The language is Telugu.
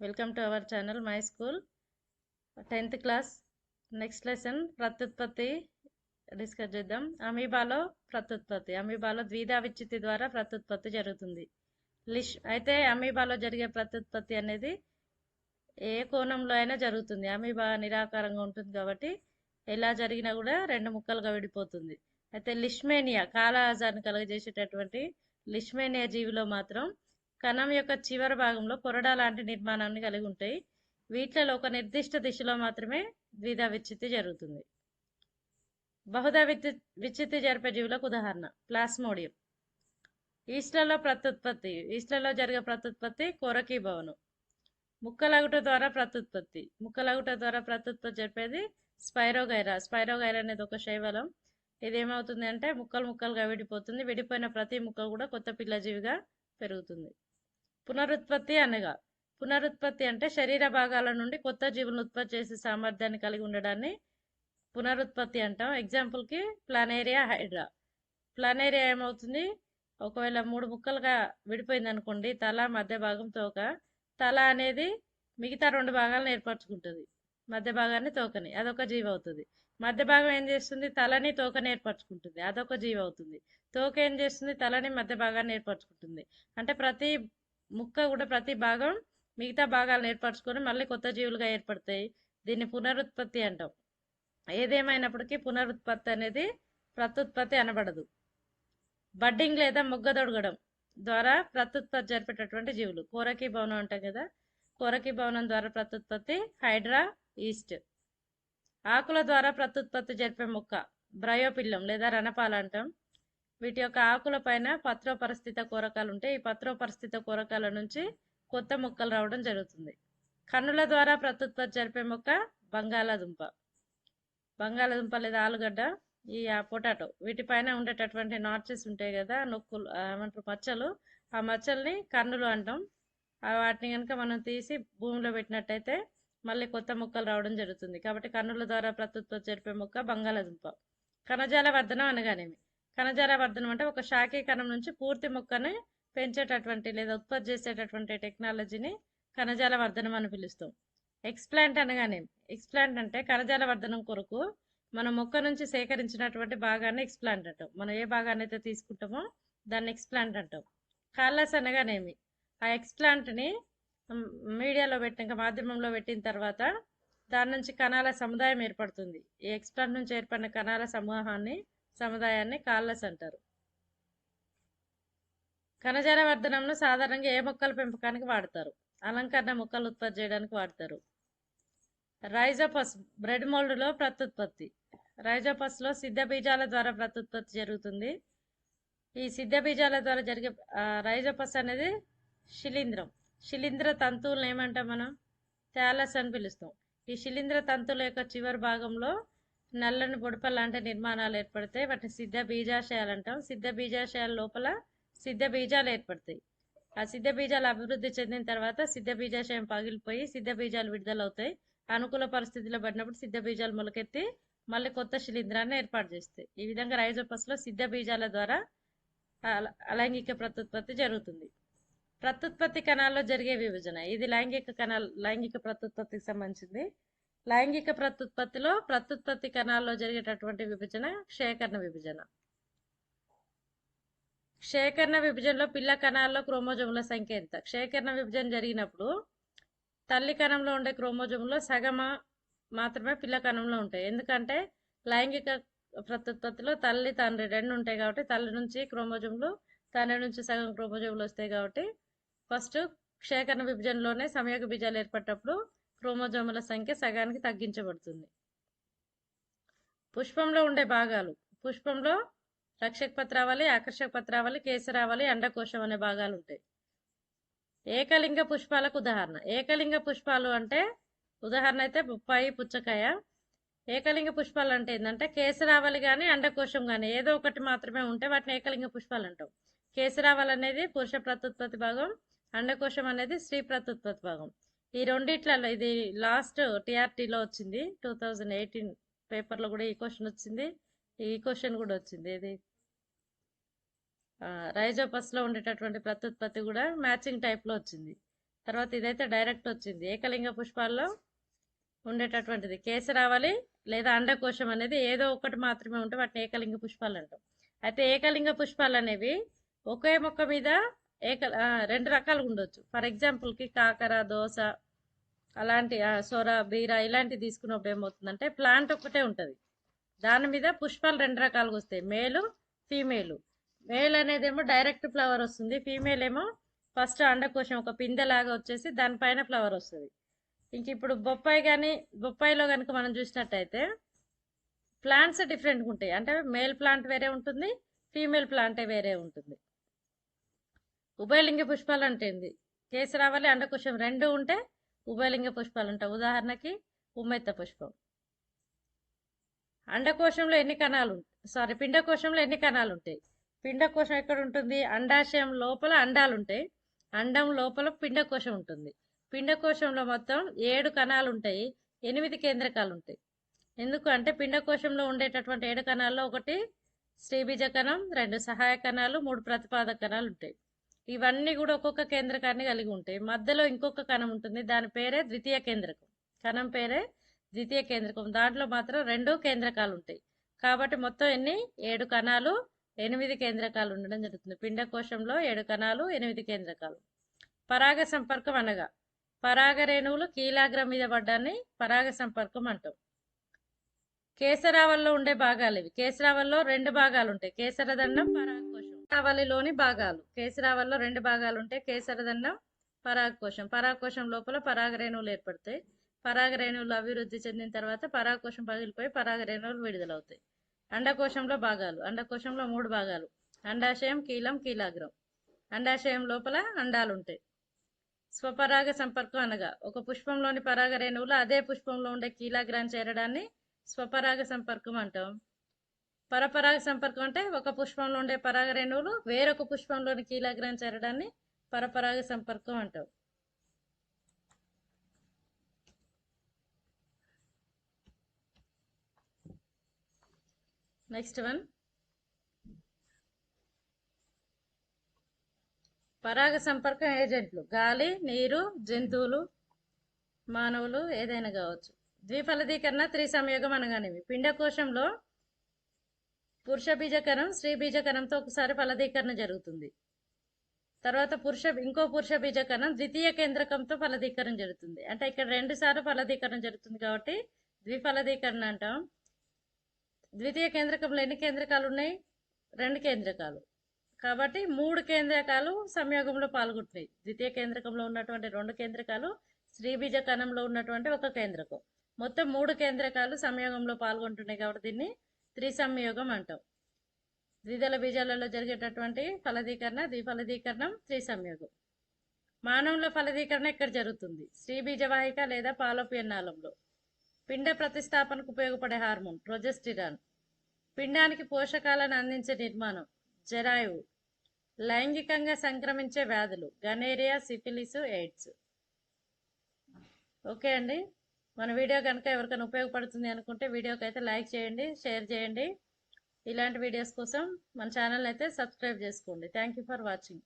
Welcome to our channel my school tenth class next lesson ప్రత్యుత్పత్తి డిస్కస్ చేద్దాం. అమీబాలో ప్రత్యుత్పత్తి అమీబాలో ద్విధా విచ్యుతి ద్వారా ప్రత్యుత్పత్తి జరుగుతుంది. లిష్ అయితే అమీబాలో జరిగే ప్రత్యుత్పత్తి అనేది ఏ కోణంలో అయినా జరుగుతుంది. అమీబా నిరాకారంగా ఉంటుంది కాబట్టి ఎలా జరిగినా కూడా రెండు ముక్కలుగా విడిపోతుంది. అయితే లిష్మేనియా కాలాజాన్ని కలుగజేసేటటువంటి లిష్మేనియా జీవిలో మాత్రం కణం యొక్క చివరి భాగంలో కొరడా లాంటి నిర్మాణాన్ని కలిగి ఉంటాయి. వీటిలో ఒక నిర్దిష్ట దిశలో మాత్రమే ద్విధ విచ్ఛిత్తి జరుగుతుంది. బహుధ విచ్చి విచ్ఛిత్తి జరిపే జీవులకు ఉదాహరణ ప్లాస్మోడియం. ఈస్ట్లలో ప్రత్యుత్పత్తి ఈస్ట్లలో జరిగే ప్రత్యుత్పత్తి కోరకీ భవనం. ముక్కలగుట ద్వారా ప్రత్యుత్పత్తి ముక్కలగుట ద్వారా ప్రత్యుత్పత్తి జరిపేది స్పైరోగైరా. స్పైరోగైరా అనేది ఒక శైవలం. ఇది ఏమవుతుంది అంటే ముక్కలు ముక్కలుగా విడిపోతుంది. విడిపోయిన ప్రతి ముక్క కూడా కొత్త పిల్లజీవిగా పెరుగుతుంది. పునరుత్పత్తి అనగా పునరుత్పత్తి అంటే శరీర భాగాల నుండి కొత్త జీవులను ఉత్పత్తి చేసే సామర్థ్యాన్ని కలిగి ఉండడాన్ని పునరుత్పత్తి అంటాం. ఎగ్జాంపుల్కి ప్లానేరియా హైడ్రా ప్లానేరియా ఏమవుతుంది? ఒకవేళ మూడు ముక్కలుగా విడిపోయింది అనుకోండి తల మధ్య భాగం తోక. తల అనేది మిగతా రెండు భాగాలను ఏర్పరచుకుంటుంది. మధ్య భాగాన్ని తోకని అదొక జీవి అవుతుంది మధ్య భాగం ఏం చేస్తుంది? తలని తోకని ఏర్పరచుకుంటుంది. అదొక జీవి అవుతుంది తోక ఏం చేస్తుంది? తలని మధ్య భాగాన్ని ఏర్పరచుకుంటుంది. అంటే ప్రతి ముక్క కూడా ప్రతి భాగం మిగతా భాగాలను ఏర్పరచుకొని మళ్ళీ కొత్త జీవులుగా ఏర్పడతాయి. దీన్ని పునరుత్పత్తి అంటాం. ఏదేమైనప్పటికీ పునరుత్పత్తి అనేది ప్రత్యుత్పత్తి అనబడదు. బడ్డింగ్ లేదా మొగ్గ తొడగడం ద్వారా ప్రత్యుత్పత్తి జరిపేటటువంటి జీవులు. కోరకీ భవనం అంటాం కదా. కోరకీ భవనం ద్వారా ప్రత్యుత్పత్తి హైడ్రా ఈస్ట్. ఆకుల ద్వారా ప్రత్యుత్పత్తి జరిపే మొక్క బ్రయోపిల్లం లేదా రణపాల అంటాం. వీటి యొక్క ఆకుల పైన పత్రోపరిస్థిత కూరకాలు ఉంటాయి ఈ పత్రోపరిస్థిత కూరకాల నుంచి కొత్త మొక్కలు రావడం జరుగుతుంది. కన్నుల ద్వారా ప్రత్యుత్పత్తి జరిపే మొక్క బంగాళాదుంప. బంగాళాదుంప లేదా ఆలుగడ్డ ఈ పొటాటో వీటిపైన ఉండేటటువంటి నార్చెస్ ఉంటాయి కదా నొక్కులు ఏమంటారు మచ్చలు. ఆ మచ్చల్ని కన్నులు అంటాం. వాటిని కనుక మనం తీసి భూమిలో పెట్టినట్టయితే మళ్ళీ కొత్త మొక్కలు రావడం జరుగుతుంది. కాబట్టి కన్నుల ద్వారా ప్రత్యుత్పత్తి జరిపే మొక్క బంగాళాదుంప. కణజాల వర్ధనం అనగానేమి? కణజాల వర్ధనం అంటే ఒక శాఖీకరణం నుంచి పూర్తి మొక్కని పెంచేటటువంటి లేదా ఉత్పత్తి చేసేటటువంటి టెక్నాలజీని కణజాల వర్ధనం అని పిలుస్తాం. ఎక్స్ప్లాంట్ అనగానే ఎక్స్ప్లాంట్ అంటే కణజాల వర్ధనం కొరకు మన మొక్క నుంచి సేకరించినటువంటి భాగాన్ని ఎక్స్ప్లాంట్ అంటాం. మనం ఏ భాగాన్ని అయితే తీసుకుంటామో దాన్ని ఎక్స్ప్లాంట్ అంటాం. కాలస్ అనగానేమి? ఆ ఎక్స్ప్లాంట్ని మీడియాలో పెట్టినాక మాధ్యమంలో పెట్టిన తర్వాత దాని నుంచి కణాల సముదాయం ఏర్పడుతుంది. ఈ ఎక్స్ప్లాంట్ నుంచి ఏర్పడిన కణాల సమూహాన్ని సముదాయాన్ని కాళ్ళస్ అంటారు. కణజాల వర్ధనంను సాధారణంగా ఏ మొక్కల పెంపకానికి వాడతారు? అలంకరణ మొక్కలు ఉత్పత్తి చేయడానికి వాడతారు. రైజోపస్ బ్రెడ్ మోల్డ్లో ప్రత్యుత్పత్తి. రైజోపస్లో సిద్ధ బీజాల ద్వారా ప్రత్యుత్పత్తి జరుగుతుంది. ఈ సిద్ధ బీజాల ద్వారా జరిగే రైజోపస్ అనేది శిలీంద్రం. శిలీంద్ర తంతువులను ఏమంటాం మనం? థాలస్ అని పిలుస్తాం. ఈ శిలీంద్ర తంతువుల యొక్క చివరి భాగంలో నల్లని బుడప లాంటి నిర్మాణాలు ఏర్పడతాయి వాటిని సిద్ధ బీజాశయాలు అంటాం. సిద్ధ బీజాశయాల లోపల సిద్ధ బీజాలు ఏర్పడతాయి. ఆ సిద్ధ బీజాలు అభివృద్ధి చెందిన తర్వాత సిద్ధ బీజాశయం పగిలిపోయి సిద్ధ బీజాలు విడుదలవుతాయి. అనుకూల పరిస్థితిలో పడినప్పుడు సిద్ధ బీజాలు మొలకెత్తి మళ్ళీ కొత్త శిలీంధ్రాన్ని ఏర్పాటు చేస్తాయి. ఈ విధంగా రైజోపస్లో సిద్ధ బీజాల ద్వారా అలైంగిక ప్రత్యుత్పత్తి జరుగుతుంది. ప్రత్యుత్పత్తి కణాల్లో జరిగే విభజన. ఇది లైంగిక కణాల లైంగిక ప్రత్యుత్పత్తికి సంబంధించింది. లైంగిక ప్రత్యుత్పత్తిలో ప్రత్యుత్పత్తి కణాల్లో జరిగేటటువంటి విభజన క్షేకరణ విభజన. క్షేకరణ విభజనలో పిల్ల కణాల్లో క్రోమోజోముల సంఖ్య ఎంత? క్షేకరణ విభజన జరిగినప్పుడు తల్లి కణంలో ఉండే క్రోమోజోములో సగమ మాత్రమే పిల్ల కణంలో ఉంటాయి. ఎందుకంటే లైంగిక ప్రత్యుత్పత్తిలో తల్లి తండ్రి రెండు ఉంటాయి కాబట్టి తల్లి నుంచి క్రోమోజోములు తండ్రి నుంచి సగం క్రోమోజోములు వస్తాయి కాబట్టి ఫస్ట్ క్షేకరణ విభజనలోనే సమయక బీజాలు ఏర్పడినప్పుడు క్రోమోజోముల సంఖ్య సగానికి తగ్గించబడుతుంది. పుష్పంలో ఉండే భాగాలు. పుష్పంలో రక్షక పత్రావళి ఆకర్షక పత్రావళి కేసరావళి అండకోశం అనే భాగాలు ఉంటాయి. ఏకలింగ పుష్పాలకు ఉదాహరణ. ఏకలింగ పుష్పాలు అంటే ఉదాహరణ అయితే బొప్పాయి పుచ్చకాయ. ఏకలింగ పుష్పాలు అంటే ఏంటంటే కేసరావళి కానీ అండకోశం కానీ ఏదో ఒకటి మాత్రమే ఉంటే వాటిని ఏకలింగ పుష్పాలు అంటాం. కేసరావళి అనేది పురుష ప్రత్యుత్పత్తి భాగం అండకోశం అనేది స్త్రీ ప్రత్యుత్పత్తి భాగం. ఈ రెండిట్లలో ఇది లాస్ట్ టీఆర్టీలో వచ్చింది. టూ థౌజండ్ ఎయిటీన్ పేపర్లో కూడా ఈ క్వశ్చన్ వచ్చింది. ఈ క్వశ్చన్ కూడా వచ్చింది. ఇది రైజోపస్లో ఉండేటటువంటి ప్రత్యుత్పత్తి కూడా మ్యాచింగ్ టైప్లో వచ్చింది. తర్వాత ఇదైతే డైరెక్ట్ వచ్చింది. ఏకలింగ పుష్పాల్లో ఉండేటటువంటిది. కేసరావళి లేదా అండకోశం అనేది ఏదో ఒకటి మాత్రమే ఉంటే వాటిని ఏకలింగ పుష్పాలు అంటాం. అయితే ఏకలింగ పుష్పాలు అనేవి ఒకే మొక్క మీద ఏక రెండు రకాలు ఉండొచ్చు. ఫర్ ఎగ్జాంపుల్కి కాకర దోశ అలాంటి ఆ, సొర ఇలాంటివి తీసుకున్నప్పుడు ఏమవుతుందంటే ప్లాంట్ ఒకటే ఉంటుంది. దాని మీద పుష్పాలు రెండు రకాలుగా వస్తాయి. Male female. మేల్ అనేది ఏమో డైరెక్ట్ ఫ్లవర్ వస్తుంది. ఫీమేల్ ఏమో ఫస్ట్ అండకోశం ఒక పిందెలాగా వచ్చేసి దానిపైన ఫ్లవర్ వస్తుంది. ఇంక ఇప్పుడు బొప్పాయి కానీ బొప్పాయిలో కనుక మనం చూసినట్టయితే ప్లాంట్స్ డిఫరెంట్గా ఉంటాయి. అంటే మేల్ ప్లాంట్ వేరే ఉంటుంది ఫీమేల్ ప్లాంటే వేరే ఉంటుంది. ఉభయలింగ పుష్పాలు అంటే ఏంది? కేసరావళి అండకోశం రెండు ఉంటే ఉభయలింగ పుష్పాలు ఉంటాయి. ఉదాహరణకి ఉమ్మెత్త పుష్పం. అండకోశంలో ఎన్ని కణాలు సారీ పిండకోశంలో ఎన్ని కణాలు ఉంటాయి? పిండకోశం ఎక్కడ ఉంటుంది? అండాశయం లోపల అండాలు ఉంటాయి. అండం లోపల పిండకోశం ఉంటుంది. పిండకోశంలో మొత్తం ఏడు కణాలు ఉంటాయి. ఎనిమిది కేంద్రకాలు ఉంటాయి. ఎందుకు అంటే పిండకోశంలో ఉండేటటువంటి ఏడు కణాల్లో ఒకటి శ్రీబీజ కణం రెండు సహాయ కణాలు మూడు ప్రతిపాదక కణాలు ఉంటాయి. ఇవన్నీ కూడా ఒక్కొక్క కేంద్రకాన్ని కలిగి ఉంటాయి. మధ్యలో ఇంకొక కణం ఉంటుంది. దాని పేరే ద్వితీయ కేంద్రకం. కణం పేరే ద్వితీయ కేంద్రకం. దాంట్లో మాత్రం రెండు కేంద్రకాలు ఉంటాయి. కాబట్టి మొత్తం ఎన్ని? ఏడు కణాలు ఎనిమిది కేంద్రకాలు ఉండడం జరుగుతుంది. పిండకోశంలో ఏడు కణాలు ఎనిమిది కేంద్రకాలు. పరాగ సంపర్కం అనగా పరాగ రేణువులు కీలాగ్రం మీద పడ్డాన్ని పరాగ సంపర్కం అంటాం. కేసరావల్లో ఉండే భాగాలు ఇవి. కేసరావల్లో రెండు భాగాలు ఉంటాయి. కేసరదండం పరాగకోశం. కేసరావళిలోని భాగాలు. కేసరావళిలో రెండు భాగాలు ఉంటాయి కేసరదండం పరాగకోశం. పరాగకోశం లోపల పరాగరేణువులు ఏర్పడతాయి. పరాగరేణువులు అభివృద్ధి చెందిన తర్వాత పరాగకోశం పగిలిపోయి పరాగరేణువులు విడుదలవుతాయి. అండకోశంలో భాగాలు. అండకోశంలో మూడు భాగాలు. అండాశయం కీలం కీలాగ్రం. అండాశయం లోపల అండాలు ఉంటాయి స్వపరాగ సంపర్కం అనగా ఒక పుష్పంలోని పరాగ రేణువులు అదే పుష్పంలో ఉండే కీలాగ్రాన్ని చేరడాన్ని స్వపరాగ సంపర్కం అంటాం. పరపరాగ సంపర్కం అంటే ఒక పుష్పంలో ఉండే పరాగ రేణువులు వేరొక పుష్పంలోని కీలాగ్రహం చేరడాన్ని పరపరాగ సంపర్కం అంటారు నెక్స్ట్ వన్ పరాగ సంపర్కం ఏజెంట్లు గాలి నీరు జంతువులు మానవులు ఏదైనా కావచ్చు. ద్విఫలదీకరణ త్రిసంయోగం అనగానేవి పిండకోశంలో పురుష బీజకరం స్త్రీ బీజకరంతో ఒకసారి ఫలదీకరణ జరుగుతుంది. తర్వాత పురుష ఇంకో పురుష బీజకరణం ద్వితీయ కేంద్రకంతో ఫలదీకరణ జరుగుతుంది. అంటే ఇక్కడ రెండు సార్లు ఫలదీకరణ జరుగుతుంది కాబట్టి ద్విఫలదీకరణ అంటాం. ద్వితీయ కేంద్రకంలో ఎన్ని కేంద్రకాలు ఉన్నాయి? రెండు కేంద్రకాలు. కాబట్టి మూడు కేంద్రకాలు సంయోగంలో పాల్గొంటున్నాయి. ద్వితీయ కేంద్రకంలో ఉన్నటువంటి రెండు కేంద్రకాలు శ్రీబీజ కణంలో ఉన్నటువంటి ఒక కేంద్రకం. మొత్తం మూడు కేంద్రకాలు సంయోగంలో పాల్గొంటున్నాయి కాబట్టి దీన్ని త్రిసంయోగం అంటాం ద్విదళ బీజాలలో జరిగేటటువంటి ఫలదీకరణ ద్విఫలదీకరణం త్రిసంయోగం. మానవుల ఫలదీకరణ ఇక్కడ జరుగుతుంది. స్త్రీ బీజవాహిక లేదా పాలోపియన్నాళంలో. పిండ ప్రతిస్థాపనకు ఉపయోగపడే హార్మోన్ ప్రొజెస్టిరాన్. పిండానికి పోషకాలను అందించే నిర్మాణం జరాయువు. లైంగికంగా సంక్రమించే వ్యాధులు గనేరియా సిఫిలిస్ ఎయిడ్స్. ఓకే అండి? మన వీడియో కనుక ఎవరికైనా ఉపయోగపడుతుంది అనుకుంటే వీడియోకి అయితే లైక్ చేయండి షేర్ చేయండి. ఇలాంటి వీడియోస్ కోసం మన ఛానల్ అయితే సబ్స్క్రైబ్ చేసుకోండి. Thank you for watching